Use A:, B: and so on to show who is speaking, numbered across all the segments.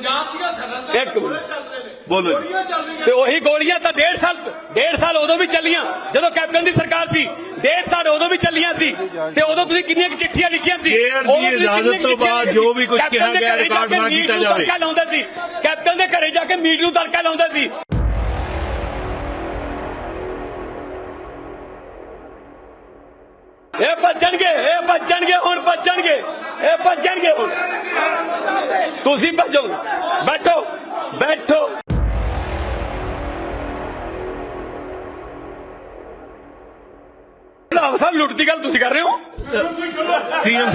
A: ਪੰਜਾਬ ਦੀਆਂ ਸਰਹੱਦਾਂ
B: ਇੱਕ ਮਿੰਟ।
A: ਗੋਲੇ ਚੱਲ ਰਹੇ ਨੇ।
C: ਬੋਲੋ ਜੀ।
A: ਗੋਲੀਆਂ ਚੱਲ ਰਹੀਆਂ।
B: ਤੇ ਉਹੀ ਗੋਲੀਆਂ ਤਾਂ ਡੇਢ ਸਾਲ ਡੇਢ ਸਾਲ ਉਦੋਂ ਵੀ ਚੱਲੀਆਂ ਜਦੋਂ ਕੈਪਟਨ ਦੀ ਸਰਕਾਰ ਸੀ। ਡੇਢ ਸਾਲ ਉਦੋਂ ਵੀ ਚੱਲੀਆਂ ਸੀ। ਤੇ ਉਦੋਂ ਤੁਸੀਂ ਕਿੰਨੀਆਂ ਕੁ ਚਿੱਠੀਆਂ ਲਿਖੀਆਂ ਸੀ?
C: ਦੀ
B: ਉਦੋਂ ਤੁਸੀਂ
C: ਇਜਾਜ਼ਤ ਤੋਂ ਬਾਅਦ ਜੋ ਵੀ
B: ਕੈਪਟਨ
C: ਕਿਹਾ
B: ਦੇ
C: ਗਿਆ
B: ਘਰੇ ਜਾ
C: ਰਿਕਾਰਡ
B: ਕੇ
C: ਨਾ
B: ਮੀਟ
C: ਕੀਤਾ
B: ਨੂੰ
C: ਜਾਵੇ।
B: ਤੜਕਾ ਲਾਉਂਦੇ ਸੀ। ਕੈਪਟਨ ਦੇ ਘਰੇ ਜਾ ਕੇ ਮੀਟ ਨੂੰ ਤੜਕਾ ਲਾਉਂਦੇ ਸੀ। ਇਹ ਭੱਜਣਗੇ ਇਹ ਭੱਜਣਗੇ ਹੁਣ ਭੱਜਣਗੇ ਇਹ ਭੱਜਣਗੇ ਹੁਣ ਤੁਸੀਂ ਭੱਜੋ ਬੈਠੋ ਬੈਠੋ ਲਾਭ ਸਾਹਿਬ ਲੁੱਟ ਦੀ ਗੱਲ ਤੁਸੀਂ ਕਰ ਰਹੇ ਹੋ
C: ਸੀਐਮ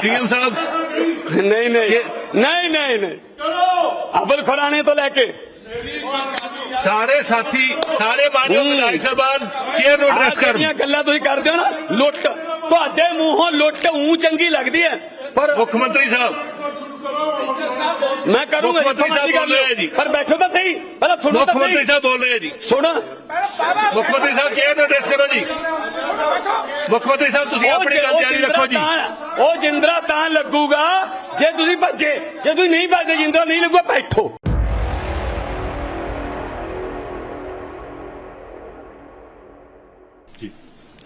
C: ਸੀਐਮ ਸਾਹਿਬ
B: ਨਹੀਂ ਨਹੀਂ ਨਹੀਂ ਨਹੀਂ ਨਹੀਂ ਅਬਲ ਖੁਰਾਣੇ ਤੋਂ ਲੈ ਕੇ
C: ਸਾਰੇ ਸਾਥੀ ਸਾਰੇ ਮਾਨਯੋਗ ਵਿਧਾਇਕ ਸਾਹਿਬਾਨ ਕੇਅਰ ਨੂੰ ਐਡਰੈਸ ਕਰਨ?
B: ਗੱਲਾਂ ਤੁਸੀਂ ਕਰਦੇ ਹੋ ਨਾ ਲੁੱਟ। ਤੁਹਾਡੇ ਮੂੰਹੋਂ ਲੁੱਟ ਉਂ ਚੰਗੀ ਲੱਗਦੀ ਹੈ। ਪਰ
C: ਮੁੱਖ ਮੰਤਰੀ ਸਾਹਿਬ।
B: ਮੈਂ ਕਰੂੰਗਾ
C: ਮੁੱਖ ਮੰਤਰੀ ਸਾਹਿਬ ਬੋਲ ਰਹੇ ਜੀ।
B: ਪਰ ਬੈਠੋ ਤਾਂ ਸਹੀ ਪਹਿਲਾਂ ਸੁਣੋ
C: ਮੁੱਖ ਮੰਤਰੀ
B: ਸਹੀ।
C: ਸਾਹਿਬ ਬੋਲ ਰਹੇ ਜੀ।
B: ਸੁਣ।
C: ਮੁੱਖ ਮੰਤਰੀ ਸਾਹਿਬ ਕੇਅਰ ਨੂੰ ਐਡਰੈਸ ਕਰੋ ਜੀ? ਮੁੱਖ ਮੰਤਰੀ ਸਾਹਿਬ ਤੁਸੀਂ ਆਪਣੀ ਗੱਲ ਜਾਰੀ ਰੱਖੋ ਜੀ।
B: ਉਹ ਜਿੰਦਰਾ ਤਾਂ ਲੱਗੂਗਾ ਜੇ ਤੁਸੀਂ ਭੱਜੇ ਜੇ ਤੁਸੀਂ ਨਹੀਂ ਭੱਜਦੇ ਜਿੰਦਰਾ ਨਹੀਂ ਲੱਗੂਗਾ ਬੈਠੋ।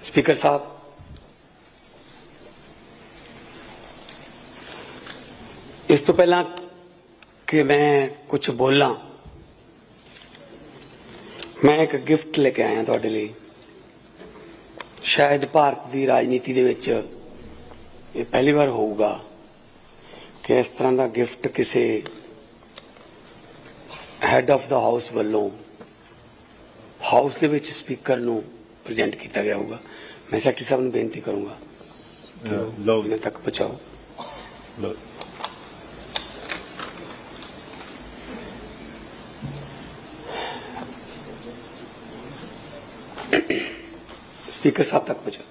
B: ਸਪੀਕਰ ਸਾਹਿਬ। ਇਸ ਤੋਂ ਪਹਿਲਾਂ ਕਿ ਮੈਂ ਕੁਝ ਬੋਲਾਂ, ਮੈਂ ਇੱਕ ਗਿਫਟ ਲੈ ਕੇ ਆਇਆ ਤੁਹਾਡੇ ਲਈ। ਸ਼ਾਇਦ ਭਾਰਤ ਦੀ ਰਾਜਨੀਤੀ ਦੇ ਵਿੱਚ ਇਹ ਪਹਿਲੀ ਵਾਰ ਹੋਊਗਾ ਕਿ ਇਸ ਤਰ੍ਹਾਂ ਦਾ ਗਿਫਟ ਕਿਸੇ ਹੈਡ ਆਫ ਦਾ ਹਾਊਸ ਵੱਲੋਂ ਹਾਊਸ ਦੇ ਵਿੱਚ ਸਪੀਕਰ ਨੂੰ ਪ੍ਰੈਜ਼ੈਂਟ ਕੀਤਾ ਗਿਆ ਹੋਊਗਾ। ਮੈਂ ਸੈਕਟਰੀ ਸਾਹਿਬ ਨੂੰ ਬੇਨਤੀ ਕਰੂੰਗਾ
C: ਲਓ
B: ਉਹਨਾਂ ਤੱਕ ਪਹੁੰਚਾਓ।
C: ਲਓ
B: ਸਪੀਕਰ ਸਾਹਿਬ ਤੱਕ ਪਹੁੰਚਾਓ।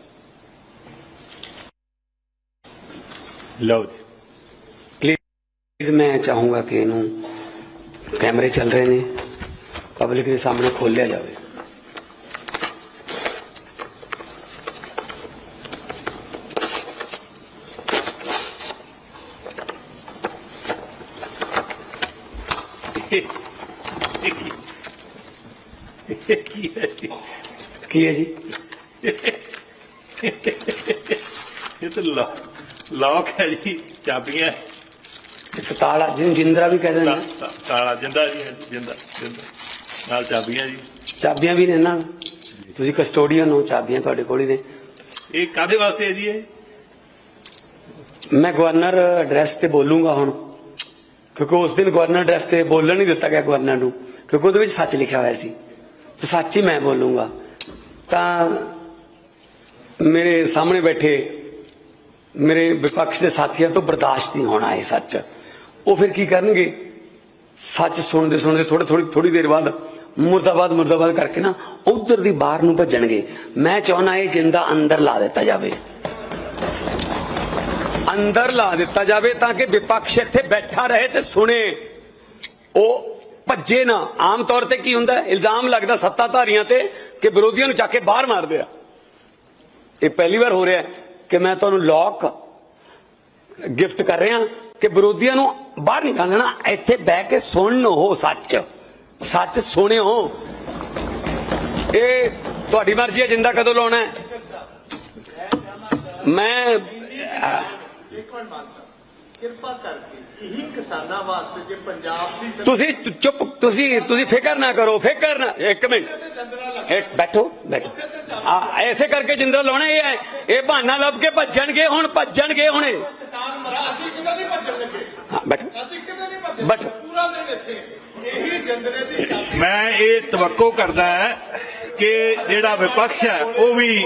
C: ਲਓ ਜੀ।
B: ਪਲੀਜ਼ ਮੈਂ ਚਾਹੂੰਗਾ ਕਿ ਇਹਨੂੰ ਕੈਮਰੇ ਚੱਲ ਰਹੇ ਨੇ। ਪਬਲਿਕ ਦੇ ਸਾਹਮਣੇ ਖੋਲਿਆ ਜਾਵੇ।
C: ਕੀ ਹੈ ਜੀ?
B: ਕੀ ਹੈ ਜੀ
C: ਇਹ ਤਾਂ ਲੌਕ ਹੈ ਜੀ ਚਾਬੀਆਂ।
B: ਇੱਕ ਤਾਲਾ ਜਿਹਨੂੰ ਜਿੰਦਰਾ ਵੀ ਕਹਿੰਦੇ
C: ਤਾ-
B: ਨੇ।
C: ਤਾ- ਤਾਲਾ ਜਿੰਦਾ ਜੀ ਹੈ, ਜਿੰਦਾ ਜਿੰਦਾ। ਨਾਲ ਚਾਬੀਆਂ ਜੀ।
B: ਚਾਬੀਆਂ ਵੀ ਨੇ ਨਾ। ਤੁਸੀਂ ਕਸਟੋਡੀਅਨ ਹੋ ਚਾਬੀਆਂ ਤੁਹਾਡੇ ਕੋਲ ਹੀ ਨੇ।
C: ਇਹ ਕਾਦੇ ਵਾਸਤੇ ਹੈ ਜੀ ਇਹ?
B: ਮੈਂ ਗਵਰਨਰ ਐਡਰੈਸ ਤੇ ਬੋਲੂੰਗਾ ਹੁਣ। ਕਿਉਂਕਿ ਉਸ ਦਿਨ ਗਵਰਨਰ ਐਡਰੈਸ ਤੇ ਬੋਲਣ ਨਹੀਂ ਦਿੱਤਾ ਗਿਆ ਗਵਰਨਰ ਨੂੰ, ਕਿਉਂਕਿ ਉਹਦੇ ਵਿੱਚ ਸੱਚ ਲਿਖਿਆ ਹੋਇਆ ਸੀ। ਤੇ ਸੱਚ ਹੀ ਮੈਂ ਬੋਲੂੰਗਾ। ਤਾਂ ਮੇਰੇ ਸਾਹਮਣੇ ਬੈਠੇ ਮੇਰੇ ਵਿਪਕਸ਼ ਦੇ ਸਾਥੀਆਂ ਤੋਂ ਬਰਦਾਸ਼ਤ ਨਹੀਂ ਹੋਣਾ ਇਹ ਸੱਚ। ਉਹ ਫਿਰ ਕੀ ਕਰਨਗੇ? ਸੱਚ ਸੁਣਦੇ ਸੁਣਦੇ ਥੋੜੇ ਥੋੜੀ ਥੋੜੀ ਦੇਰ ਬਾਅਦ ਮੁਰਦਾਬਾਦ ਮੁਰਦਾਬਾਦ ਕਰਕੇ ਨਾ ਉਧਰ ਦੀ ਬਾਹਰ ਨੂੰ ਭੱਜਣਗੇ। ਮੈਂ ਚਾਹਣਾ ਇਹ ਜਿੰਦਾ ਅੰਦਰ ਲਾ ਦਿੱਤਾ ਜਾਵੇ। ਅੰਦਰ ਲਾ ਦਿੱਤਾ ਜਾਵੇ ਤਾਂ ਕਿ ਵਿਪਕਸ਼ ਇੱਥੇ ਬੈਠਾ ਰਹੇ ਤੇ ਸੁਣੇ। ਉਹ ਭੱਜੇ ਨਾ। ਆਮ ਤੌਰ ਤੇ ਕੀ ਹੁੰਦਾ? ਇਲਜ਼ਾਮ ਲੱਗਦਾ ਸੱਤਾਧਾਰੀਆਂ ਤੇ ਕਿ ਵਿਰੋਧੀਆਂ ਨੂੰ ਚੱਕ ਕੇ ਬਾਹਰ ਮਾਰਦੇ ਆ। ਇਹ ਪਹਿਲੀ ਵਾਰ ਹੋ ਰਿਹਾ ਕਿ ਮੈਂ ਤੁਹਾਨੂੰ ਲੋਕ ਗਿਫਟ ਕਰ ਰਿਹਾ ਕਿ ਵਿਰੋਧੀਆਂ ਨੂੰ ਬਾਹਰ ਨਿਕਾਲਣਾ ਇੱਥੇ ਬਹਿ ਕੇ ਸੁਣਨ ਉਹ ਸੱਚ। ਸੱਚ ਸੁਣਿਓ। ਇਹ ਤੁਹਾਡੀ ਮਰਜ਼ੀ ਹੈ। ਜਿੰਦਾ ਕਦੋਂ ਲਾਉਣਾ ਮੈਂ
A: ਮਿੰਟ ਮਾਨ ਸਾਹਿਬ ਕਿਰਪਾ ਕਰਕੇ ਇਹੀ ਕਿਸਾਨਾਂ ਵਾਸਤੇ ਜੇ ਪੰਜਾਬ ਦੀ
B: ਤੁਸੀਂ ਚੁੱਪ ਤੁਸੀਂ ਤੁਸੀਂ ਫਿਕਰ ਨਾ ਕਰੋ ਫਿਕਰ ਨਾ ਇੱਕ ਮਿੰਟ। ਇੱਕ ਬੈਠੋ ਬੈਠੋ। ਆ ਐਸੇ ਕਰਕੇ ਜਿੰਦਰਾ ਲਾਉਣਾ ਇਹ ਹੈ। ਇਹ ਬਹਾਨਾ ਲੱਭ ਕੇ ਭੱਜਣਗੇ ਹੁਣ ਭੱਜਣਗੇ ਹੁਣ ਇਹ।
A: ਕਿਸਾਨ ਮਰਾ ਅਸੀਂ ਕਿਤੇ ਨਹੀਂ ਭੱਜਣ ਲੱਗੇ?
B: ਹਾਂ ਬੈਠੋ।
A: ਅਸੀਂ ਕਿਤੇ ਨਹੀਂ ਭੱਜਣ
B: ਬਟ-
A: ਪੂਰਾ ਦਿਨ ਇੱਥੇ। ਇਹੀ ਜੰਦਰੇ ਦੀ ਚਾਬੀ
C: ਮੈਂ ਇਹ ਤਵੱਕੋ ਕਰਦਾ ਹੈ ਕਿ ਜਿਹੜਾ ਵਿਪਕਸ਼ ਹੈ ਉਹ ਵੀ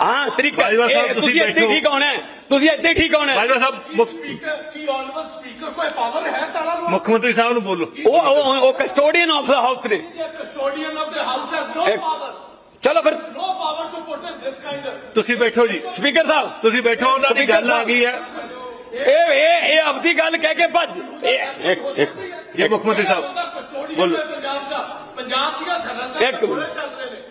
B: ਹਾਂ ਤਰੀਕਾ
C: ਬਾਜਵਾ ਸਾਹਿਬ,
B: ਇਹ
C: ਤੁਸੀਂ
B: ਤੁਸੀਂ ਇੱਥੇ
C: ਬੈਠੋ।
B: ਠੀਕ ਹੋਣਾ ਹੈ। ਤੁਸੀਂ ਇੱਥੇ ਠੀਕ ਹੋਣਾ ਹੈ।
C: ਬਾਜਵਾ ਸਾਹਿਬ ਮੁੱਖ-
D: ਸਪੀਕਰ ਕੀ ਆਨਰੇਬਲ ਸਪੀਕਰ ਕੋਈ ਪਾਵਰ ਹੈ ਤਾਲਾ ਨੂੰ
C: ਮੁੱਖ ਮੰਤਰੀ ਸਾਹਿਬ ਨੂੰ ਬੋਲੋ
B: ਉਹ ਉਹ ਉਹ ਕਸਟੋਡੀਅਨ ਆਫ ਦਾ ਹਾਊਸ ਨੇ
D: custodian of the house has no
B: ਇੱਕ-
D: ਪਾਵਰ
B: ਚਲੋ ਫਿਰ
D: no power to put in this kind of
C: ਤੁਸੀਂ ਬੈਠੋ ਜੀ
B: ਸਪੀਕਰ ਸਾਹਿਬ
C: ਤੁਸੀਂ ਬੈਠੋ ਉਹਨਾਂ ਦੀ ਗੱਲ ਆ ਗਈ ਹੈ
B: ਇਹ ਇਹ ਇਹ ਆਪਦੀ ਗੱਲ ਕਹਿ ਕੇ ਭੱਜ ਇਹ ਇੱਕ ਇੱਕ
C: ਜੀ ਮੁੱਖ ਮੰਤਰੀ ਸਾਹਿਬ
D: ਕਸਟੋਡੀਅਨ
C: ਬੋਲੋ।
D: ਹੈ ਪੰਜਾਬ ਦਾ ਪੰਜਾਬ ਦੀਆਂ ਸਰਹੱਦਾਂ
B: ਇੱਕ।
D: ਗੋਲੇ ਚੱਲ ਰਹੇ ਨੇ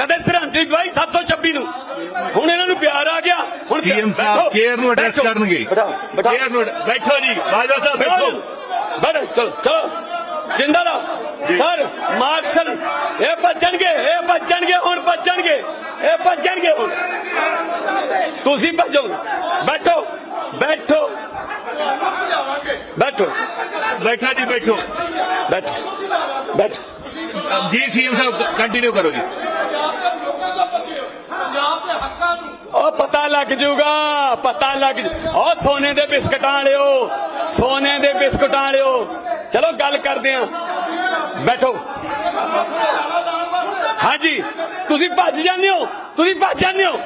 B: ਕਦੇ ਸ਼ਰਧਾਂਜਲੀ ਦਵਾਈ 726 ਨੂੰ। ਹੁਣ ਇਹਨਾਂ ਨੂੰ ਪਿਆਰ ਆ ਗਿਆ। ਹੁਣ
C: ਸੀਐਮ ਸਾਹਿਬ ਚੇਅਰ ਨੂੰ ਐਡਰੈਸ ਕਰਨਗੇ। ਚੇਅਰ ਨੂੰ ਬੈਠੋ ਜੀ। ਬਾਜਵਾ ਸਾਹਿਬ ਬੈਠੋ।
B: ਬੈਠੋ। ਚਲੋ ਚਲੋ। ਜਿੰਦਾ ਰਹੋ। ਸਰ ਮਾਰਸ਼ਲ ਇਹ ਭੱਜਣਗੇ ਇਹ ਭੱਜਣਗੇ ਹੁਣ ਭੱਜਣਗੇ। ਇਹ ਭੱਜਣਗੇ ਹੁਣ। ਤੁਸੀਂ ਭੱਜੋ। ਬੈਠੋ। ਬੈਠੋ। ਬੈਠੋ।
C: ਬੈਠਾ ਜੀ ਬੈਠੋ।
B: ਬੈਠੋ। ਬੈਠੋ।
C: ਜੀ ਸੀਐਮ ਸਾਹਿਬ ਕੰਟੀਨਿਊ ਕਰੋ ਜੀ।
B: ਉਹ ਪਤਾ ਲੱਗ ਜੂਗਾ, ਪਤਾ ਲੱਗ ਉਹ ਸੋਨੇ ਦੇ ਬਿਸਕਟਾਂ ਵਾਲਿਓ, ਸੋਨੇ ਦੇ ਬਿਸਕਟਾਂ ਵਾਲਿਓ। ਚਲੋ ਗੱਲ ਕਰਦੇ ਆ। ਬੈਠੋ। ਹਾਂਜੀ, ਤੁਸੀਂ ਭੱਜ ਜਾਂਦੇ ਹੋ, ਤੁਸੀਂ ਭੱਜ ਜਾਂਦੇ ਹੋ।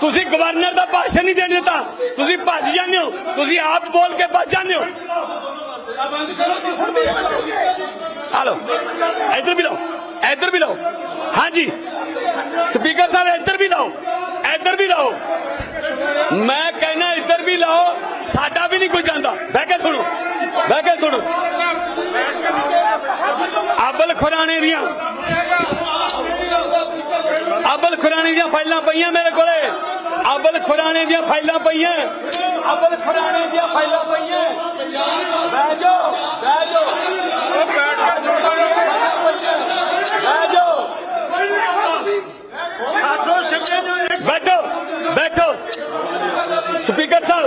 B: ਤੁਸੀਂ ਗਵਰਨਰ ਦਾ ਭਾਸ਼ਣ ਨਹੀਂ ਦੇਣ ਦਿੱਤਾ। ਤੁਸੀਂ ਭੱਜ ਜਾਂਦੇ ਹੋ, ਤੁਸੀਂ ਆਪ ਬੋਲ ਕੇ ਭੱਜ ਜਾਂਦੇ ਹੋ। ਹਲੋ ਇੱਧਰ ਵੀ ਲਾਓ ਇੱਧਰ ਵੀ ਲਾਓ ਹਾਂਜੀ ਸਪੀਕਰ ਸਾਹਿਬ ਇੱਧਰ ਵੀ ਲਾਓ ਇੱਧਰ ਵੀ ਲਾਓ ਮੈਂ ਕਹਿੰਦਾ ਇੱਧਰ ਵੀ ਲਾਓ ਸਾਡਾ ਵੀ ਨਹੀਂ ਕੋਈ ਜਾਂਦਾ ਬਹਿ ਕੇ ਸੁਣੋ ਬਹਿ ਕੇ ਸੁਣੋ ਅਬਲ ਖੁਰਾਣੇ ਦੀਆਂ ਅਬਲ ਖੁਰਾਣੇ ਦੀਆਂ ਫਾਈਲਾਂ ਪਈਆਂ ਮੇਰੇ ਕੋਲੇ। ਅਬਲ ਖੁਰਾਣੇ ਦੀਆਂ ਫਾਈਲਾਂ ਪਈਆਂ। ਅਬਲ ਖੁਰਾਣੇ ਦੀਆਂ ਫਾਈਲਾਂ ਪਈਆਂ। ਬਹਿ ਜਾਓ ਬਹਿ ਜਾਓ ਬਹਿ ਜਾਓ
D: ਸਾਥੋਂ ਸਿੱਖੇ ਜੋ
B: ਬੈਠੋ ਬੈਠੋ ਸਪੀਕਰ ਸਾਹਿਬ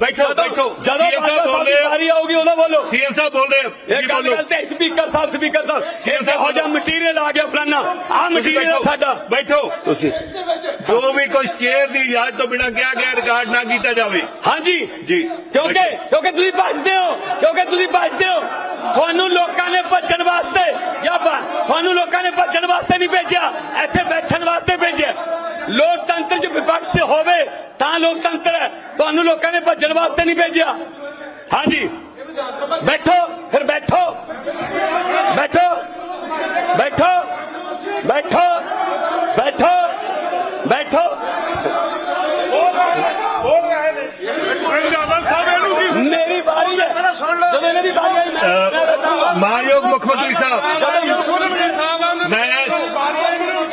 C: ਬੈਠੋ ਬੈਠੋ।
B: ਜਦੋਂ
C: ਸਾਹਿਬ ਬੋਲ ਹੋ
B: ਵਾਰੀ ਆਊਗੀ ਉਦੋਂ ਬੋਲੋ।
C: ਸੀਐਮ ਸਾਹਿਬ ਬੋਲ ਰਹੇ ਹੋ
B: ਇਹ
C: ਜੀ
B: ਗੱਲ ਤੇ ਸਪੀਕਰ ਸਾਹਿਬ ਸਪੀਕਰ ਸਾਹਿਬ।
C: ਸੀਐਮ ਸਾਹਿਬ
B: ਇਹੋ ਜਿਹਾ ਮਟੀਰੀਅਲ ਆ ਗਿਆ ਫਲਾਨਾ। ਆ ਮਟੀਰੀਅਲ ਸਾਡਾ।
C: ਬੈਠੋ।
B: ਤੁਸੀਂ
C: ਜੋ ਵੀ ਕੋਈ ਚੇਅਰ ਦੀ ਇਜਾਜ਼ਤ ਤੋਂ ਬਿਨਾਂ ਕਿਹਾ ਗਿਆ ਰਿਕਾਰਡ ਨਾ ਕੀਤਾ ਜਾਵੇ।
B: ਹਾਂਜੀ।
C: ਜੀ।
B: ਕਿਉਂਕਿ ਕਿਉਂਕਿ ਤੁਸੀਂ ਭੱਜਦੇ ਹੋ। ਕਿਉਂਕਿ ਤੁਸੀਂ ਭੱਜਦੇ ਹੋ। ਤੁਹਾਨੂੰ ਲੋਕਾਂ ਨੇ ਭੱਜਣ ਵਾਸਤੇ ਜਾਂ ਬ- ਤੁਹਾਨੂੰ ਲੋਕਾਂ ਨੇ ਭੱਜਣ ਵਾਸਤੇ ਨਹੀਂ ਭੇਜਿਆ। ਇੱਥੇ ਬੈਠਣ ਵਾਸਤੇ ਭੇਜਿਆ। ਲੋਕਤੰਤਰ 'ਚ ਵਿਪਕਸ਼ ਹੋਵੇ ਤਾਂ ਲੋਕਤੰਤਰ ਹੈ। ਤੁਹਾਨੂੰ ਲੋਕਾਂ ਨੇ ਭੱਜਣ ਵਾਸਤੇ ਨਹੀਂ ਭੇਜਿਆ। ਹਾਂਜੀ। ਬੈਠੋ। ਫਿਰ ਬੈਠੋ। ਬੈਠੋ। ਬੈਠੋ। ਬੈਠੋ। ਬੈਠੋ। ਬੈਠੋ। ਮੇਰੀ ਵਾਰੀ ਹੈ। ਜਦੋਂ ਇਹਨਾਂ ਦੀ ਵਾਰੀ ਆਈ ਮੈਂ- ਮੈਂ ਰੱਖੂਗਾ।
C: ਮਾਨਯੋਗ ਮੁੱਖ ਮੰਤਰੀ ਸਾਹਿਬ ਮੈਂ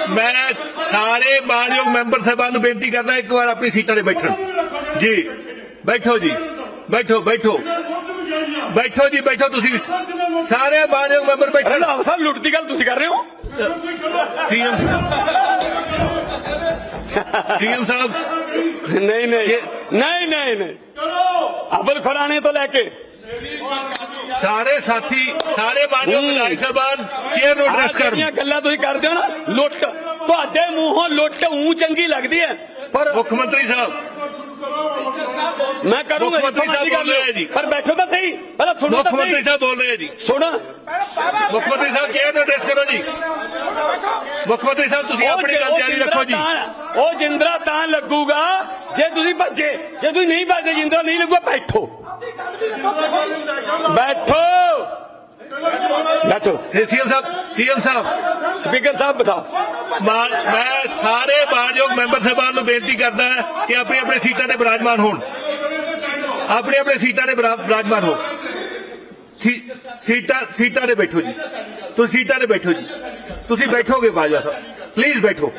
C: ਮੈਂ ਸਾਰੇ ਮਾਨਯੋਗ ਮੈਂਬਰ ਸਾਹਿਬਾਨ ਨੂੰ ਬੇਨਤੀ ਕਰਦਾ ਇੱਕ ਵਾਰ ਆਪਣੀ ਸੀਟਾਂ ਤੇ ਬੈਠਣ। ਜੀ ਬੈਠੋ ਜੀ। ਬੈਠੋ ਬੈਠੋ। ਬੈਠੋ ਜੀ ਬੈਠੋ ਤੁਸੀਂ। ਸਾਰੇ ਮਾਨਯੋਗ ਮੈਂਬਰ
B: ਰੰਧਾਵਾ ਸਾਹਿਬ ਲੁੱਟ ਦੀ ਗੱਲ ਤੁਸੀਂ ਕਰ ਰਹੇ ਹੋ?
C: ਸੀਐਮ ਸੀਐਮ ਸਾਹਿਬ?
B: ਨਹੀਂ ਨਹੀਂ। ਨਹੀਂ ਨਹੀਂ ਨਹੀਂ। ਅਬਲ ਖੁਰਾਣੇ ਤੋਂ ਲੈ ਕੇ।
C: ਸਾਰੇ ਸਾਥੀ ਸਾਰੇ ਮਾਨਯੋਗ ਵਿਧਾਇਕ ਸਾਹਿਬਾਨ ਚੇਅਰ ਨੂੰ ਐਡਰੈਸ ਕਰਨ
B: ਜਿਹੜੀਆਂ ਗੱਲਾਂ ਤੁਸੀਂ ਕਰਦੇ ਹੋ ਨਾ ਲੁੱਟ। ਤੁਹਾਡੇ ਮੂੰਹੋਂ ਲੁੱਟ ਉਂ ਚੰਗੀ ਲੱਗਦੀ ਹੈ। ਪਰ
C: ਮੁੱਖ ਮੰਤਰੀ ਸਾਹਿਬ
B: ਮੈਂ ਕਰੂੰਗਾ
C: ਮੁੱਖ ਮੰਤਰੀ ਸਾਹਿਬ ਬੋਲ ਰਹੇ। ਆ ਜੀ।
B: ਪਰ ਬੈਠੋ ਤਾਂ ਸਹੀ ਪਹਿਲਾਂ ਸੁਣੋ
C: ਮੁੱਖ
B: ਤਾਂ
C: ਮੰਤਰੀ
B: ਸਹੀ।
C: ਸਾਹਿਬ ਬੋਲ ਰਹੇ ਆ ਜੀ।
B: ਸੁਣੋ।
C: ਮੁੱਖ ਮੰਤਰੀ ਸਾਹਿਬ ਚੇਅਰ ਨੂੰ ਐਡਰੈਸ ਕਰੋ ਜੀ? ਮੁੱਖ ਮੰਤਰੀ ਸਾਹਿਬ ਤੁਸੀਂ
B: ਉਹ
C: ਆਪਣੀ
B: ਜਿ-
C: ਗੱਲ ਜਾਰੀ
B: ਜਿੰਦਰਾ
C: ਰੱਖੋ ਜੀ।
B: ਤਾਂ- ਉਹ ਜਿੰਦਰਾ ਤਾਂ ਲੱਗੂਗਾ ਜੇ ਤੁਸੀਂ ਭੱਜੇ ਜੇ ਤੁਸੀਂ ਨਹੀਂ ਭੱਜੇ ਜਿੰਦਰਾ ਨਹੀਂ ਲੱਗੂਗਾ ਬੈਠੋ। ਬੈਠੋ। ਬੈਠੋ।
C: ਸੀਐਮ ਸਾਹਿਬ ਸੀਐਮ ਸਾਹਿਬ।
B: ਸਪੀਕਰ ਸਾਹਿਬ ਬਤਾਓ
C: ਮਾ- ਸਾਰੇ ਮਾਨਯੋਗ ਮੈਂਬਰ ਸਾਹਿਬਾਨ ਨੂੰ ਬੇਨਤੀ ਕਰਦਾ ਕਿ ਆਪਣੀ ਆਪਣੀ ਸੀਟਾਂ ਤੇ ਬਿਰਾਜਮਾਨ ਹੋਣ। ਆਪਣੀ ਆਪਣੀ ਸੀਟਾਂ ਤੇ ਬਿਰਾ- ਬਿਰਾਜਮਾਨ ਹੋ ਸੀਟਾਂ ਸੀਟਾਂ ਤੇ ਬੈਠੋ ਜੀ। ਤੁਸੀਂ ਸੀਟਾਂ ਤੇ ਬੈਠੋ ਜੀ। ਤੁਸੀਂ ਬੈਠੋਗੇ ਬਾਜਵਾ ਸਾਹਿਬ। ਪਲੀਜ਼ ਬੈਠੋ।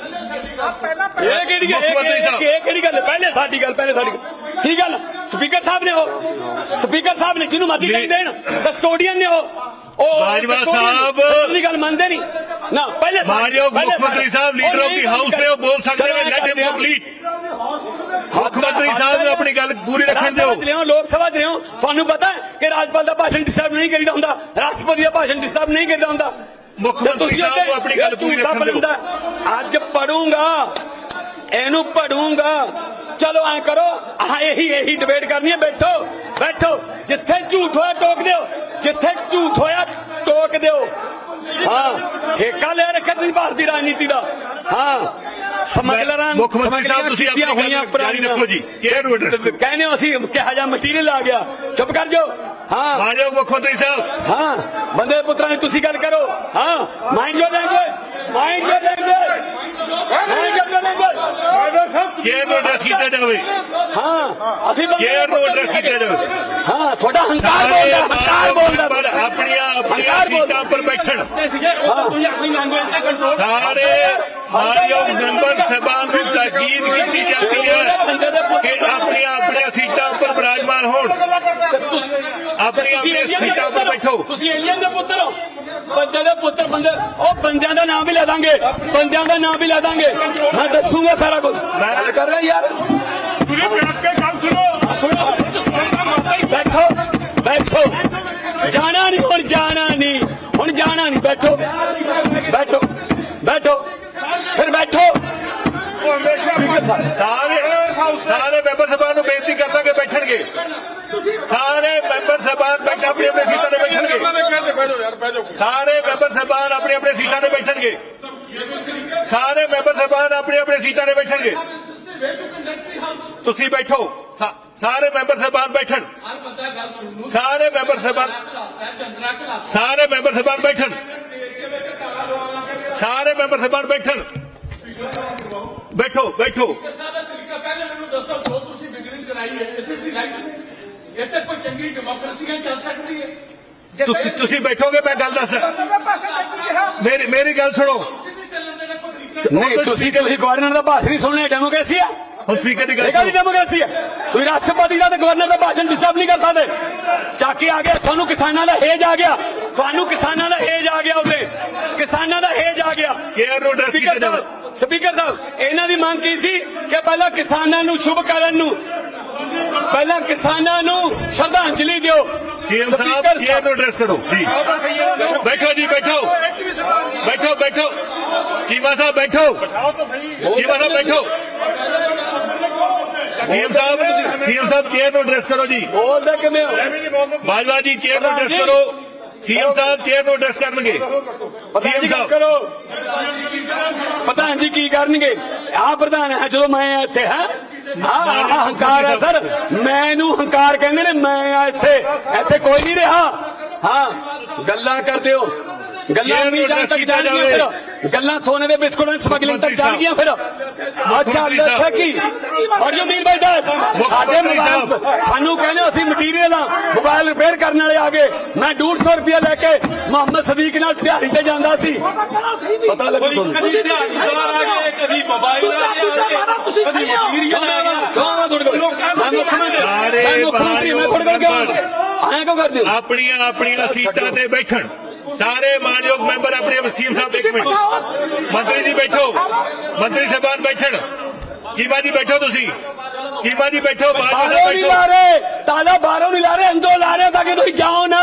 B: ਇਹ ਕਿਹੜੀ ਗੱਲ। ਇਹ ਕਿਹੜੀ ਗੱਲ? ਪਹਿਲੇ ਸਾਡੀ ਗੱਲ ਪਹਿਲੇ ਸਾਡੀ ਕੀ ਗੱਲ? ਸਪੀਕਰ ਸਾਹਿਬ ਨੇ ਉਹ। ਸਪੀਕਰ ਸਾਹਿਬ ਨੇ ਜਿਹਨੂੰ ਮਰਜ਼ੀ। ਕਹਿ ਦੇਣ ਕਸਟੋਡੀਅਨ ਨੇ ਉਹ। ਉਹ
C: ਬਾਜਵਾ ਸਾਹਿਬ।
B: ਦੀ ਗੱਲ ਮੰਨਦੇ ਨਹੀਂ ਨਾ ਪਹਿਲੇ
C: ਮਾਨਯੋਗ
B: ਪਹਿਲੇ
C: ਮੁੱਖ ਮੰਤਰੀ ਸਾਹਿਬ ਲੀਡਰ ਆਫ ਦੀ ਹਾਊਸ ਨੇ ਉਹ ਬੋਲ ਸਕਦੇ ਨੇ ਲੈਟ ਹਿਮ। ਕੰਪਲੀਟ ਮੁੱਖ ਮੰਤਰੀ ਸਾਹਿਬ ਨੂੰ ਆਪਣੀ ਗੱਲ ਪੂਰੀ ਰੱਖਣ ਦਿਓ
B: ਲੋਕ ਸਭਾ ਚ ਲਿਆਓ। ਤੁਹਾਨੂੰ ਪਤਾ ਕਿ ਰਾਜਪਾਲ ਦਾ ਭਾਸ਼ਣ ਡਿਸਟਰਬ ਨਹੀਂ ਕਰੀਦਾ ਹੁੰਦਾ ਰਾਸ਼ਟਰਪਤੀ ਦਾ ਭਾਸ਼ਣ ਡਿਸਟਰਬ ਨਹੀਂ ਕਰੀਦਾ ਹੁੰਦਾ
C: ਮੁੱਖ ਮੰਤਰੀ ਸਾਹਿਬ ਆਪਣੀ ਗੱਲ ਪੂਰੀ ਰੱਖਣ ਦਿਓ।
B: ਅੱਜ ਪੜੂੰਗਾ ਇਹਨੂੰ ਪੜੂੰਗਾ। ਚਲੋ ਐ ਕਰੋ, ਆਹ ਇਹੀ ਇਹੀ ਡਿਬੇਟ ਕਰਨੀ ਹੈ। ਬੈਠੋ ਬੈਠੋ। ਜਿੱਥੇ ਝੂਠ ਹੋਇਆ, ਟੋਕ ਦਿਓ। ਜਿੱਥੇ ਝੂਠ ਹੋਇਆ, ਟੋਕ ਦਿਓ। ਹਾਂ, ਠੇਕਾ ਲੈ ਰੱਖਿਆ ਤੁਸੀਂ ਭਾਰਤ ਦੀ ਰਾਜਨੀਤੀ ਦਾ। ਹਾਂ। ਸਮਗਲਰਾਂ
C: ਮੁੱਖ ਮੰਤਰੀ ਸਾਹਿਬ ਤੁਸੀਂ ਆਪਣੀ ਗੱਲ ਜਾਰੀ ਰੱਖੋ ਜੀ।
B: ਕਹਿੰਦੇ ਹੋ ਅਸੀਂ ਕਿਹਾ ਜਾ ਮਟੀਰੀਅਲ ਆ ਗਿਆ। ਚੁੱਪ ਕਰ ਜਾਓ। ਹਾਂ।
C: ਮਾਨਯੋਗ ਮੁੱਖ ਮੰਤਰੀ ਸਾਹਿਬ।
B: ਹਾਂ। ਬੰਦੇ ਪੁੱਤਰਾਂ ਨੇ ਤੁਸੀਂ ਗੱਲ ਕਰੋ। ਹਾਂ। Mind your language mind your language mind your language
C: chair ਨੂੰ ਐਡਰੈਸ ਕੀਤਾ ਜਾਵੇ?
B: ਹਾਂ। ਅਸੀਂ
C: ਚੇਅਰ ਨੂੰ ਐਡਰੈਸ ਕੀਤਾ ਜਾਵੇ?
B: ਹਾਂ। ਤੁਹਾਡਾ ਹੰਕਾਰ ਬੋਲਦਾ ਹੰਕਾਰ ਬੋਲਦਾ।
C: ਆਪਣੀਆਂ ਆਪਣੀਆਂ। ਸੀਟਾਂ ਉੱਪਰ ਬੈਠਣ। ਸਾਰੇ ਮਾਨਯੋਗ ਮੈਂਬਰ ਸਾਹਿਬਾਨ ਨੂੰ ਤਾਕੀਦ ਕੀਤੀ ਜਾਂਦੀ ਹੈ ਕਿ ਆਪਣੀਆਂ ਆਪਣੀਆਂ ਸੀਟਾਂ ਉੱਪਰ ਵਿਰਾਜਮਾਨ ਹੋਣ। ਆਪਣੀਆਂ ਆਪਣੀਆਂ ਸੀਟਾਂ ਉੱਪਰ ਬੈਠੋ।
B: ਤੁਸੀਂ ਏਲੀਅਨ ਦੇ ਪੁੱਤਰ ਹੋ। ਬੰਦੇ ਦੇ ਪੁੱਤਰ ਬੰਦੇ ਉਹ ਬੰਦਿਆਂ ਦਾ ਨਾਮ ਵੀ ਲੈ ਦਾਂਗੇ। ਬੰਦਿਆਂ ਦਾ ਨਾਮ ਵੀ ਲੈ ਦਾਂਗੇ। ਮੈਂ ਦੱਸੂਗਾ ਸਾਰਾ ਕੁਝ। ਮੈਂ ਕਰ ਰਿਹਾ ਯਾਰ।
E: ਤੁਸੀਂ ਬੈਠ ਕੇ ਗੱਲ ਸੁਣੋ।
B: ਬੈਠੋ ਬੈਠੋ। ਜਾਣਾ ਨਹੀਂ ਹੁਣ ਜਾਣਾ ਨਹੀਂ। ਹੁਣ ਜਾਣਾ ਨਹੀਂ ਬੈਠੋ। ਬੈਠੋ ਫਿਰ ਬੈਠੋ ਸਪੀਕਰ ਸਾਹਿਬ
C: ਸਾਰੇ ਸਾਰੇ ਮੈਂਬਰ ਸਾਹਿਬਾਨ ਨੂੰ ਬੇਨਤੀ ਕਰਦਾ ਕਿ ਬੈਠਣਗੇ। ਸਾਰੇ ਮੈਂਬਰ ਸਾਹਿਬਾਨ ਬੈਠ ਆਪਣੀ ਆਪਣੀ ਸੀਟਾਂ ਤੇ ਬੈਠਣਗੇ।
E: ਬੈਠੋ ਯਾਰ ਬੈਠੋ
C: ਸਾਰੇ ਮੈਂਬਰ ਸਾਹਿਬਾਨ ਆਪਣੀ ਆਪਣੀ ਸੀਟਾਂ ਤੇ ਬੈਠਣਗੇ। ਸਾਰੇ ਮੈਂਬਰ ਸਾਹਿਬਾਨ ਆਪਣੀ ਆਪਣੀ ਸੀਟਾਂ ਤੇ ਬੈਠਣਗੇ। ਤੁਸੀਂ ਬੈਠੋ। ਸਾ- ਸਾਰੇ ਮੈਂਬਰ ਸਾਹਿਬਾਨ ਬੈਠਣ। ਸਾਰੇ ਮੈਂਬਰ ਸਾਹਿਬਾਨ ਸਾਰੇ ਮੈਂਬਰ ਸਾਹਿਬਾਨ ਬੈਠਣ। ਸਾਰੇ ਮੈਂਬਰ ਸਾਹਿਬਾਨ ਬੈਠਣ। ਬੈਠੋ ਬੈਠੋ।
A: ਸਾਡਾ ਤਰੀਕਾ ਪਹਿਲੇ ਮੈਨੂੰ ਦੱਸੋ ਜੋ ਤੁਸੀਂ ਬਿਗਰਿੰਗ ਕਰਾਈ ਹੈ ਇਸ ਇਸ ਦੀ ਰਾਈਟ ਇੱਥੇ ਕੋਈ ਚੰਗੀ ਡੈਮੋਕ੍ਰੇਸੀ ਚੱਲ ਸਕਦੀ ਹੈ
C: ਤੁਸੀਂ ਤੁਸੀਂ ਬੈਠੋਗੇ ਮੈਂ ਗੱਲ ਦੱਸ ਮੇਰੀ ਮੇਰੀ ਗੱਲ ਸੁਣੋ
B: ਨਹੀਂ ਤੁਸੀਂ ਤੁਸੀਂ ਗਵਰਨਰ ਦਾ ਭਾਸ਼ਣ ਨਹੀਂ ਸੁਣਨੇ ਡੈਮੋਕ੍ਰੇਸੀ ਆ।
C: ਹੁਣ ਸਪੀਕਰ ਦੀ ਗੱਲ
B: ਇਹ ਕਾਹਦੀ ਡੈਮੋਕ੍ਰੇਸੀ ਹੈ। ਤੁਸੀਂ ਰਾਸ਼ਟਰਪਤੀ ਦਾ ਤੇ ਗਵਰਨਰ ਦਾ ਭਾਸ਼ਣ ਡਿਸਟਰਬ ਨਹੀਂ ਕਰ ਸਕਦੇ। ਚਾਕੀ ਆ ਗਿਆ ਤੁਹਾਨੂੰ ਕਿਸਾਨਾਂ ਦਾ ਹੇਜ ਆ ਗਿਆ। ਤੁਹਾਨੂੰ ਕਿਸਾਨਾਂ ਦਾ ਹੇਜ ਆ ਗਿਆ ਉਹਦੇ ਕਿਸਾਨਾਂ ਦਾ ਹੇਜ ਆ ਗਿਆ।
C: ਕੇਅਰ ਨੂੰ address ਕੀਤਾ
B: ਸਪੀਕਰ
C: ਜਾਵੇ
B: ਸਾਹਿਬ ਸਪੀਕਰ ਸਾਹਿਬ ਇਹਨਾਂ ਦੀ ਮੰਗ ਕੀ ਸੀ? ਕਿ ਪਹਿਲਾਂ ਕਿਸਾਨਾਂ ਨੂੰ ਸ਼ੁਭ ਕਰਨ ਨੂੰ ਪਹਿਲਾਂ ਕਿਸਾਨਾਂ ਨੂੰ ਸ਼ਰਧਾਂਜਲੀ ਦਿਓ।
C: ਸੀਐਮ ਸਾਹਿਬ ਚੇਅਰ ਨੂੰ ਐਡਰੈਸ ਕਰੋ ਜੀ ਬੈਠੋ ਜੀ ਬੈਠੋ। ਬੈਠੋ ਬੈਠੋ। ਚੀਮਾ ਸਾਹਿਬ ਬੈਠੋ। ਚੀਮਾ ਸਾਹਿਬ ਬੈਠੋ। ਸੀਐਮ ਸਾਹਿਬ ਸੀਐਮ ਸਾਹਿਬ ਚੇਅਰ ਨੂੰ ਐਡਰੈਸ ਕਰੋ ਜੀ।
B: ਬੋਲਦੇ ਕਿਵੇਂ ਹੋ
C: ਬਾਜਵਾ ਜੀ ਚੇਅਰ ਨੂੰ ਐਡਰੈਸ ਕਰੋ। ਸੀਐਮ ਸਾਹਿਬ ਚੇਅਰ ਨੂੰ ਐਡਰੈਸ ਕਰਨਗੇ।
B: ਪ੍ਰਧਾਨ
C: ਸੀਐਮ ਸਾਹਿਬ।
B: ਕਰੋ? ਪ੍ਰਧਾਨ ਜੀ ਕੀ ਕਰਨਗੇ? ਆ ਪ੍ਰਧਾਨ ਹੈ ਜਦੋਂ ਮੈਂ ਇੱਥੇ ਹਾਂ ਹੰਕਾਰ ਹੈ ਸਰ। ਮੈਨੂੰ ਹੰਕਾਰ ਕਹਿੰਦੇ ਨੇ ਮੈਂ ਆ ਇੱਥੇ ਇੱਥੇ ਕੋਈ ਨਹੀਂ ਰਿਹਾ। ਹਾਂ ਗੱਲਾਂ ਕਰਦੇ ਹੋ। ਗੱਲਾਂ ਵੀ ਜਾਣ ਤੱਕ ਜਾਣਗੀਆਂ। ਫਿਰ। ਗੱਲਾਂ ਸੋਨੇ ਦੇ ਬਿਸਕੁਟਾਂ ਦੀ ਸਮਗਲਿੰਗ ਤੱਕ
C: ਸਾਹਿਬ।
B: ਜਾਣਗੀਆਂ ਫਿਰ। ਅੱਛਾ
C: ਸਾਹਿਬ।
B: ਫਿਰ ਕੀ। ਔਰ ਜੋ ਮੀਰ ਭਾਈ ਦਾ। ਸਾਡੇ ਮੋਬਾਈਲ
C: ਸਾਹਿਬ।
B: ਸਾਨੂੰ ਕਹਿੰਦੇ ਅਸੀਂ ਮਟੀਰੀਅਲ ਆ ਮੋਬਾਈਲ ਰਿਪੇਅਰ ਕਰਨ ਵਾਲੇ ਆ ਗਏ। ਮੈਂ 150 ਰੁਪਇਆ ਲੈ ਕੇ ਮੁਹੰਮਦ ਸਦੀਕ ਨਾਲ ਦਿਹਾੜੀ ਤੇ ਜਾਂਦਾ ਸੀ। ਪਤਾ ਲੱਗੂ ਤੁਹਾਨੂੰ।
E: ਕਦੀ ਦਿਹਾੜੀਦਾਰ ਆ ਗਏ ਕਦੀ ਮੋਬਾਈਲ ਆ ਗਿਆ ਤੁਸੀਂ ਕਦੀ ਮਟੀਰੀਅਲ ਆ ਗਿਆ।
B: ਕਿਉਂ ਮੈਂ ਤੁਹਾਡੇ ਕੋਲ? ਮੈਂ ਮੁੱਖ ਮੰਤਰੀ
C: ਸਾਰੇ
B: ਮੈਂ ਮੁੱਖ ਮੰਤਰੀ ਮੈਂ ਤੁਹਾਡੇ ਕੋਲ ਕਿਉਂ ਆਇਆ? ਕਿਉਂ ਕਰਦੇ ਹੋ?
C: ਆਪਣੀਆਂ ਆਪਣੀਆਂ ਸੀਟਾਂ ਤੇ ਬੈਠਣ। ਸਾਰੇ ਮਾਨਯੋਗ ਮੈਂਬਰ ਆਪਣੇ ਸੀਐਮ ਸਾਹਿਬ ਇੱਕ ਮਿੰਟ। ਮੰਤਰੀ ਜੀ ਬੈਠੋ। ਮੰਤਰੀ ਸਾਹਿਬਾਨ ਬੈਠਣ। ਚੀਮਾ ਜੀ ਬੈਠੋ ਤੁਸੀਂ। ਚੀਮਾ ਜੀ ਬੈਠੋ
B: ਬਾਹਰੋਂ ਨਹੀਂ
C: ਬੈਠੋ।
B: ਲਾ ਰਹੇ। ਤਾਲਾ ਬਾਹਰੋਂ ਨਹੀਂ ਲਾ ਰਹੇ ਅੰਦਰੋਂ ਲਾ ਰਹੇ ਤਾਂ ਕਿ ਤੁਸੀਂ ਜਾਓ ਨਾ।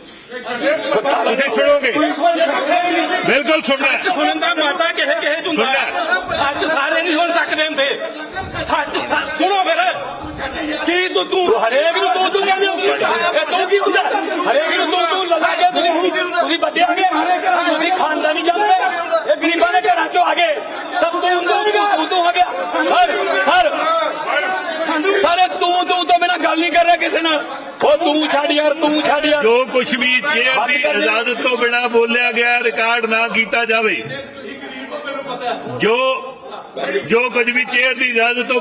C: ਤੁਸੀਂ ਸੁਣੋਗੇ ਬਿਲਕੁਲ ਸੁਣਨਾ।
E: ਸੁਣਨ ਦਾ ਮਾਤਾ ਕਿਸੇ ਚ ਹੁੰਦਾ ਹੈ। ਅੱਜ ਸਾਰੇ ਨਹੀਂ ਸੁਣ ਸਕਦੇ ਦੇ ਸੱਚ ਸੱਚ ਸੁਣੋ ਫਿਰ ਕੀ ਤੂੰ ਤੂੰ
B: ਹਰੇਕ ਨੂੰ ਤੂੰ ਤੂੰ ਕਹਿੰਦੇ ਹੋ ਇਹ ਤੂੰ ਕੀ ਹੁੰਦਾ ਹਰੇਕ ਨੂੰ ਤੂੰ ਤੂੰ ਲਗਾ ਕੇ ਤੁਸੀਂ ਤੁਸੀਂ ਵੱਡੇ ਆ ਗਏ ਤੁਸੀਂ ਖਾਨਦਾਨੀ ਜਾਂਦੇ ਇਹ ਗਰੀਬਾਂ ਦੇ ਘਰਾਂ ਚੋਂ ਆ ਗਏ ਤਾਂ ਤੂੰ ਤੂੰ ਤੂੰ ਤੂੰ ਆ ਗਿਆ ਸਰ ਸਰ ਸਾਰੇ ਤੂੰ ਤੂੰ ਤੋਂ ਬਿਨਾ ਗੱਲ ਨਹੀਂ ਕਰ ਰਿਹਾ ਕਿਸੇ ਨਾਲ। ਉਹ ਤੂੰ ਛੱਡ ਯਾਰ ਤੂੰ ਛੱਡ ਯਾਰ।
C: ਜੋ ਕੁਝ ਵੀ ਚੇਅਰ ਦੀ ਇਜਾਜ਼ਤ ਤੋਂ ਬਿਨਾ ਬੋਲਿਆ ਗਿਆ ਰਿਕਾਰਡ ਨਾ ਕੀਤਾ ਜਾਵੇ। ਜੋ ਜੋ ਕੁਝ ਵੀ ਚੇਅਰ ਦੀ ਇਜਾਜ਼ਤ ਤੋਂ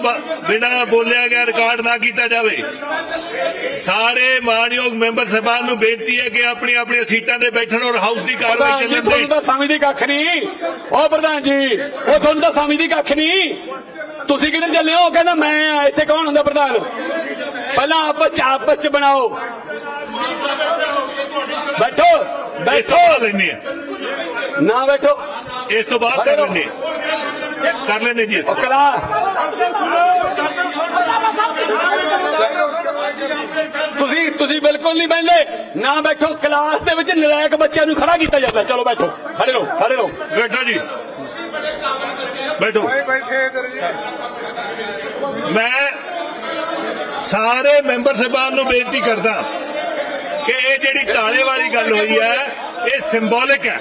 C: ਬਿਨਾ ਬੋਲਿਆ ਗਿਆ ਰਿਕਾਰਡ ਨਾ ਕੀਤਾ ਜਾਵੇ। ਸਾਰੇ ਮਾਨਯੋਗ ਮੈਂਬਰ ਸਾਹਿਬਾਨ ਨੂੰ ਬੇਨਤੀ ਹੈ ਕਿ ਆਪਣੀ ਆਪਣੀਆਂ ਸੀਟਾਂ ਤੇ ਬੈਠਣ ਔਰ ਹਾਊਸ ਦੀ ਕਾਰਵਾਈ ਚੱਲਣ
B: ਤੁਹਾਨੂੰ
C: ਦੇ
B: ਤਾਂ ਸਮਝਦੀ ਕੱਖ ਨਹੀਂ। ਉਹ ਪ੍ਰਧਾਨ ਜੀ ਉਹ ਤੁਹਾਨੂੰ ਤਾਂ ਸਮਝਦੀ ਕੱਖ ਨਹੀਂ। ਤੁਸੀਂ ਕਿੱਥੇ ਚੱਲੇ ਹੋ? ਕਹਿੰਦਾ ਮੈਂ ਆ ਇੱਥੇ ਕੌਣ ਹੁੰਦਾ ਪ੍ਰਧਾਨ? ਪਹਿਲਾਂ ਆਪਸ ਚ ਆਪਸ ਚ ਬਣਾਓ। ਬੈਠੋ ਬੈਠੋ।
C: ਲੈਣੇ ਆ।
B: ਨਾ ਬੈਠੋ।
C: ਇਸ ਤੋਂ ਬਾਅਦ ਕਰ ਲੈਣੇ ਕਰ ਲੈਣੇ ਜੀ।
B: ਕਲਾ ਤੁਸੀਂ ਤੁਸੀਂ ਬਿਲਕੁਲ ਨਹੀਂ ਬੈਠਦੇ ਨਾ ਬੈਠੋ ਕਲਾਸ ਦੇ ਵਿੱਚ ਨਲਾਇਕ ਬੱਚਿਆਂ ਨੂੰ ਖੜਾ ਕੀਤਾ ਜਾਂਦਾ। ਚਲੋ ਬੈਠੋ ਖੜੇ ਰਹੋ ਖੜੇ ਰਹੋ।
C: ਬੈਠੋ ਜੀ। ਬੈਠੋ। ਮੈਂ ਸਾਰੇ ਮੈਂਬਰ ਸਾਹਿਬਾਨ ਨੂੰ ਬੇਨਤੀ ਕਰਦਾ ਕਿ ਇਹ ਜਿਹੜੀ ਤਾਲੇ ਵਾਲੀ ਗੱਲ ਹੋਈ ਹੈ ਇਹ ਸਿੰਬੋਲਿਕ ਹੈ।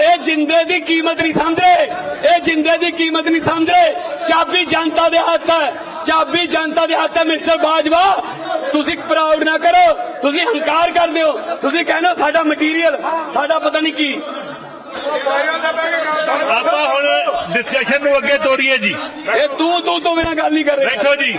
B: ਇਹ- ਜਿੰਦੇ ਦੀ ਕੀਮਤ ਨਹੀਂ ਸਮਝਦੇ। ਇਹ ਜਿੰਦੇ ਦੀ ਕੀਮਤ ਨਹੀਂ ਸਮਝਦੇ। ਚਾਬੀ ਜਨਤਾ ਦੇ ਹੱਥ ਹੈ। ਚਾਬੀ ਜਨਤਾ ਦੇ ਹੱਥ ਹੈ ਮਿਸਟਰ ਬਾਜਵਾ। ਤੁਸੀਂ ਪ੍ਰਾਊਡ ਨਾ ਕਰੋ। ਤੁਸੀਂ ਹੰਕਾਰ ਕਰਦੇ ਹੋ। ਤੁਸੀਂ ਕਹਿੰਦੇ ਸਾਡਾ ਮਟੀਰੀਅਲ ਸਾਡਾ ਪਤਾ ਨਹੀਂ ਕੀ।
C: ਆਪਾਂ ਹੁਣ ਡਿਸਕਸ਼ਨ ਨੂੰ ਅੱਗੇ ਤੋਰੀਏ ਜੀ।
B: ਇਹ ਤੂੰ ਤੂੰ ਤੋਂ ਬਿਨਾਂ ਗੱਲ ਨਹੀਂ ਕਰ ਰਿਹਾ।
C: ਬੈਠੋ ਜੀ।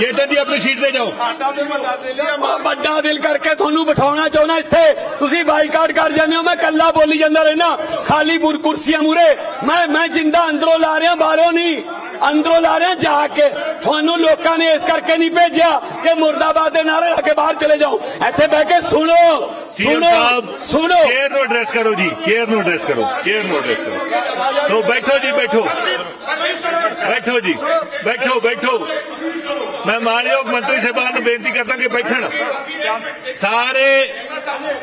C: ਚੇਤਨ ਜੀ ਆਪਣੀ ਸੀਟ ਤੇ ਜਾਓ।
B: ਵੱਡਾ ਦਿਲ ਕਰਕੇ ਤੁਹਾਨੂੰ ਬਿਠਾਉਣਾ ਚਾਹੁੰਦਾ ਇੱਥੇ। ਤੁਸੀਂ ਬਾਈਕਾਟ ਕਰ ਜਾਂਦੇ ਹੋ ਮੈਂ ਕੱਲਾ ਬੋਲੀ ਜਾਂਦਾ ਰਹਿਣਾ ਖਾਲੀ ਬੁਰ ਕੁਰਸੀਆਂ ਮੂਰੇ ਮੈਂ ਮੈਂ ਜਿੰਦਾ ਅੰਦਰੋਂ ਲਾ ਰਿਹਾ ਬਾਹਰੋਂ ਨਹੀਂ। ਅੰਦਰੋਂ ਲਾ ਰਿਹਾ ਜਾ ਕੇ। ਤੁਹਾਨੂੰ ਲੋਕਾਂ ਨੇ ਇਸ ਕਰਕੇ ਨਹੀਂ ਭੇਜਿਆ ਕਿ ਮੁਰਦਾਬਾਦ ਦੇ ਨਾਰੇ ਲਾ ਕੇ ਬਾਹਰ ਚਲੇ ਜਾਓ। ਇੱਥੇ ਬਹਿ ਕੇ ਸੁਣੋ
C: ਸੀਐਮ
B: ਸੁਣੋ
C: ਸਾਹਿਬ
B: ਸੁਣੋ
C: ਚੇਅਰ ਨੂੰ ਐਡਰੈਸ ਕਰੋ ਜੀ ਚੇਅਰ ਨੂੰ ਐਡਰੈਸ ਕਰੋ ਚੇਅਰ ਨੂੰ ਐਡਰੈਸ ਕਰੋ ਸੋ ਬੈਠੋ ਜੀ ਬੈਠੋ ਬੈਠੋ ਜੀ ਬੈਠੋ ਬੈਠੋ ਮੈਂ ਮਾਨਯੋਗ ਮੰਤਰੀ ਸਾਹਿਬਾਨ ਨੂੰ ਬੇਨਤੀ ਕਰਦਾ ਕਿ ਬੈਠਣ ਸਾਰੇ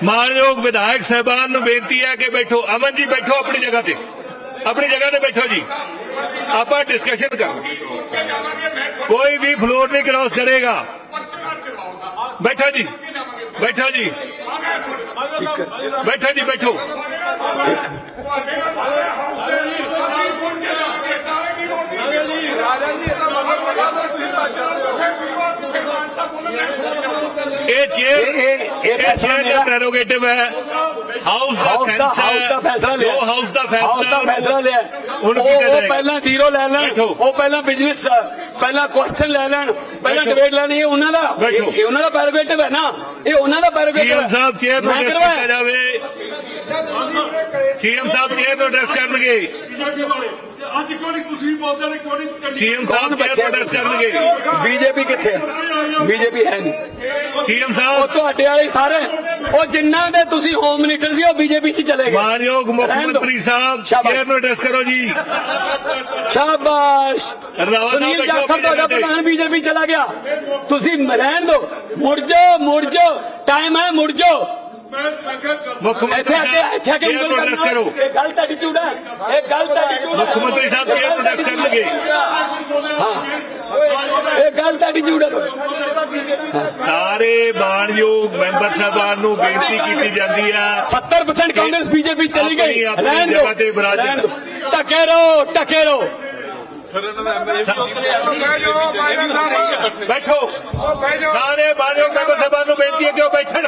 C: ਮਾਨਯੋਗ ਵਿਧਾਇਕ ਸਾਹਿਬਾਨ ਨੂੰ ਬੇਨਤੀ ਹੈ ਕਿ ਬੈਠੋ ਅਮਨ ਜੀ ਬੈਠੋ ਆਪਣੀ ਜਗ੍ਹਾ ਤੇ ਆਪਣੀ ਜਗ੍ਹਾ ਤੇ ਬੈਠੋ ਜੀ ਆਪਾਂ ਡਿਸਕਸ਼ਨ ਕਰਾਂਗੇ ਕੋਈ ਵੀ ਫਲੋਰ ਨਹੀਂ ਕ੍ਰਾਸ ਕਰੇਗਾ ਬੈਠੋ ਜੀ ਬੈਠੋ ਜੀ ਬੈਠੋ ਜੀ ਬੈਠੋ ਇਹ ਚੇਅਰ
B: ਇਹ- ਇਹ- ਇਹ ਫੈਸਲਾ
C: ਹੈ ਹਾਊਸ ਦਾ
B: ਫੈਸਲਾ ਲਿਆ।
C: ਹੁਣ
B: ਉਹ
C: ਕੀ
B: ਉਹ ਪਹਿਲਾਂ ਜ਼ੀਰੋ ਲੈ ਲੈਣ। ਉਹ ਪਹਿਲਾਂ ਬਿਜ਼ਨਸ ਪਹਿਲਾਂ ਕੁਐਸਚਨ ਲੈ ਲੈਣ। ਪਹਿਲਾਂ। ਡਿਬੇਟ ਲੈਣੀ ਇਹ ਉਹਨਾਂ ਦਾ। ਇਹ ਉਹਨਾਂ ਦਾ ਪੈਰੋਗੇਟਿਵ ਹੈ ਨਾ ਇਹ ਉਹਨਾਂ ਦਾ ਪੈਰੋਗੇਟਿਵ
C: ਸੀਐਮ ਸਾਹਿਬ
B: ਕਰਵਾਇਆ।
C: ਕੀਤਾ ਜਾਵੇ। ਸੀਐਮ ਸਾਹਿਬ ਚੇਅਰ ਨੂੰ ਐਡਰੈਸ ਕਰਨਗੇ?
A: ਅੱਜ ਕਿਉਂ ਨਹੀਂ ਤੁਸੀਂ ਬੋਲਦੇ ਨੇ ਕਿਉਂ ਨਹੀਂ
C: ਸੀਐਮ ਸਾਹਿਬ
B: ਬੱਚੇ
C: ਨੂੰ ਐਡਰੈਸ ਕਰਨਗੇ?
B: ਬੀਜੇਪੀ ਕਿੱਥੇ ਹੈ ਬੀਜੇਪੀ ਹੈ ਨਹੀਂ।
C: ਸੀਐਮ
B: ਉਹ
C: ਸਾਹਿਬ
B: ਤੁਹਾਡੇ ਵਾਲੇ ਸਾਰੇ। ਉਹ ਜਿੰਨਾਂ ਦੇ ਤੁਸੀਂ ਹੋਮ ਮਿਨਿਸਟਰ ਸੀ ਉਹ ਬੀਜੇਪੀ 'ਚ ਚਲੇ ਗਏ।
C: ਮਾਨਯੋਗ ਮੁੱਖ। ਮੰਤਰੀ ਸਾਹਿਬ। ਚੇਅਰ ਨੂੰ ਐਡਰੈਸ ਕਰੋ ਜੀ?
B: ਸ਼ਾਬਾਸ਼। ਸੁਨੀਲ ਜਾਖੜ ਤੁਹਾਡਾ। ਪ੍ਰਧਾਨ ਬੀਜੇਪੀ ਚਲਾ ਗਿਆ। ਤੁਸੀਂ ਰਹਿਣ ਦਿਓ ਮੁੜ ਜਾਓ ਮੁੜ ਜਾਓ। ਟਾਈਮ ਹੈ ਮੁੜ ਜਾਓ।
C: ਮੁੱਖ
B: ਇੱਥੇ ਆ ਕੇ ਇੱਥੇ ਆ ਕੇ ਉਂਗਲ
C: ਐਡਰੈਸ
B: ਕਰਨਾ।
C: ਕਰੋ।
B: ਇਹ ਗੱਲ ਤੁਹਾਡੀ ਝੂਠ ਹੈ। ਇਹ ਗੱਲ ਤੁਹਾਡੀ ਝੂਠ ਹੈ।
C: ਮੁੱਖ ਮੰਤਰੀ ਸਾਹਿਬ ਨੂੰ ਐਡਰੈਸ ਕਰਨਗੇ।
B: ਹਾਂ। ਇਹ ਗੱਲ ਤੁਹਾਡੀ ਝੂਠ ਹੈ।
C: ਸਾਰੇ ਮਾਨਯੋਗ ਮੈਂਬਰ ਸਾਹਿਬਾਨ ਨੂੰ ਬੇਨਤੀ ਕੀਤੀ ਜਾਂਦੀ ਹੈ
B: 70% ਕਾਂਗਰਸ ਬੀਜੇਪੀ ਚਲੀ ਗਈ।
C: ਆਪਣੀ- ਆਪਣੀ
B: ਰਹਿਣ
C: ਜਗ੍ਹਾ ਤੇ
B: ਦਿਓ
C: ਵਿਰਾਜਣ।
B: ਰਹਿਣ ਦਿਓ। ਟਕੇ ਰਹੋ ਟਕੇ ਰਹੋ।
C: ਬੈਠੋ। ਸਾਰੇ ਮਾਨਯੋਗ ਮੈਂਬਰ ਸਾਹਿਬਾਨ ਨੂੰ ਬੇਨਤੀ ਹੈ ਕਿ ਉਹ ਬੈਠਣ।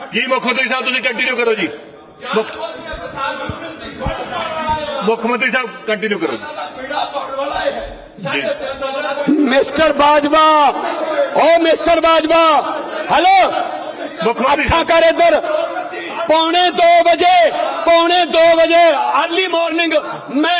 C: ਜੀ ਮੁੱਖ ਮੰਤਰੀ ਸਾਹਿਬ ਤੁਸੀਂ ਕੰਟੀਨਿਊ ਕਰੋ ਜੀ। ਮੁੱਖ ਮੰਤਰੀ ਸਾਹਿਬ ਕੰਟੀਨਿਊ ਕਰੋ
B: ਮਿਸਟਰ ਬਾਜਵਾ ਓ ਮਿਸਟਰ ਬਾਜਵਾ ਹੈਲੋ।
C: ਮੁੱਖ ਮੰਤਰੀ ਸਾਹਿਬ।
B: ਕਰ ਇੱਧਰ। ਪੌਣੇ 2 ਵਜੇ ਪੌਣੇ 2 ਵਜੇ ਅਰਲੀ ਮਾਰਨਿੰਗ ਮੈਂ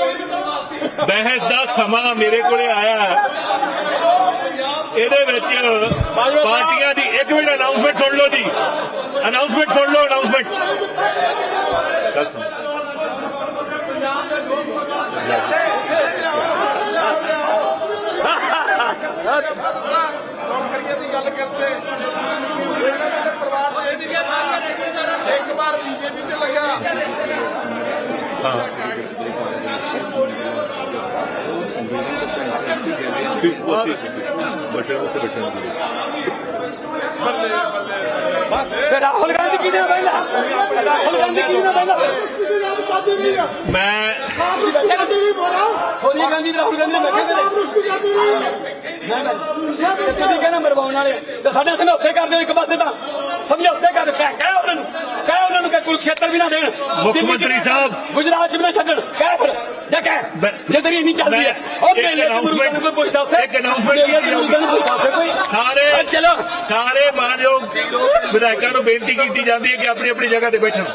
C: ਬਹਿਸ ਦਾ ਸਮਾਂ ਮੇਰੇ ਕੋਲੇ ਆਇਆ ਇਹਦੇ ਵਿੱਚ ਪਾਰਟੀਆਂ ਦੀ ਇੱਕ ਮਿੰਟ ਅਨਾਉਂਸਮੈਂਟ ਸੁਣ ਲਓ ਜੀ। ਅਨਾਉਂਸਮੈਂਟ ਸੁਣ ਲਓ ਅਨਾਉਂਸਮੈਂਟ
F: ਨੌਕਰੀਆਂ ਦੀ ਗੱਲ ਕਰਦੇ ਪਰਿਵਾਰ ਇੱਕ ਵਾਰ ਬੀਜੇਪੀ ਤੇ ਲੱਗਾ। ਹਾਂ।
C: ਬੈਠੇ ਉੱਥੇ ਬੈਠੇ
F: ਬੱਲੇ ਬੱਲੇ ਬੱਲੇ
B: ਤੇ ਰਾਹੁਲ ਗਾਂਧੀ ਕਿਹਨੇ ਬੈਠਾ ਰਾਹੁਲ ਗਾਂਧੀ ਕਿਹਨੇ ਬੈਠਾ
C: ਮੈਂ
B: ਸੋਨੀਆ ਗਾਂਧੀ ਰਾਹੁਲ ਗਾਂਧੀ ਨੇ ਬੈਠੇ ਨਹੀਂ। ਬੈਠੇ ਤੇ ਤੁਸੀਂ ਕਹਿੰਦੇ ਮਰਵਾਉਣ ਵਾਲੇ ਤੇ ਸਾਡੇ ਸਮਝੌਤੇ ਕਰ ਦਿਓ ਇੱਕ ਪਾਸੇ ਤਾਂ। ਸਮਝੌਤੇ ਕਰ ਕਹਿ ਕਹਿ ਉਹਨਾਂ ਨੂੰ। ਕਹਿ ਉਹਨਾਂ ਨੂੰ ਕਿ ਕੁਰੂਕਸ਼ੇਤਰ ਵੀ ਨਾ ਦੇਣ।
C: ਮੁੱਖ ਮੰਤਰੀ
B: ਨਾ-
C: ਸਾਹਿਬ।
B: ਗੁਜਰਾਤ ਚ ਵੀ ਨਾ ਛੱਡਣ। ਕਹਿ ਫਿਰ। ਜਾ ਕਹਿ ਜੇ ਤੇਰੀ ਇੰਨੀ ਚੱਲਦੀ ਹੈ ਉਹ ਮੇਲੇ ਚ ਨੂੰ ਕੋਈ ਪੁੱਛਦਾ ਉੱਥੇ
C: ਇੱਕ
B: ਮੇਲੇ ਚ ਮੁਰਗਾ ਨੂੰ ਪੁੱਛਦਾ ਉੱਥੇ ਕੋਈ
C: ਸਾਰੇ
B: ਚਲੋ।
C: ਸਾਰੇ ਮਾਨਯੋਗ ਵਿਧਾਇਕਾਂ ਨੂੰ ਬੇਨਤੀ ਕੀਤੀ ਜਾਂਦੀ ਹੈ ਕਿ ਆਪਣੀ ਆਪਣੀ ਜਗ੍ਹਾ ਤੇ ਬੈਠਣ।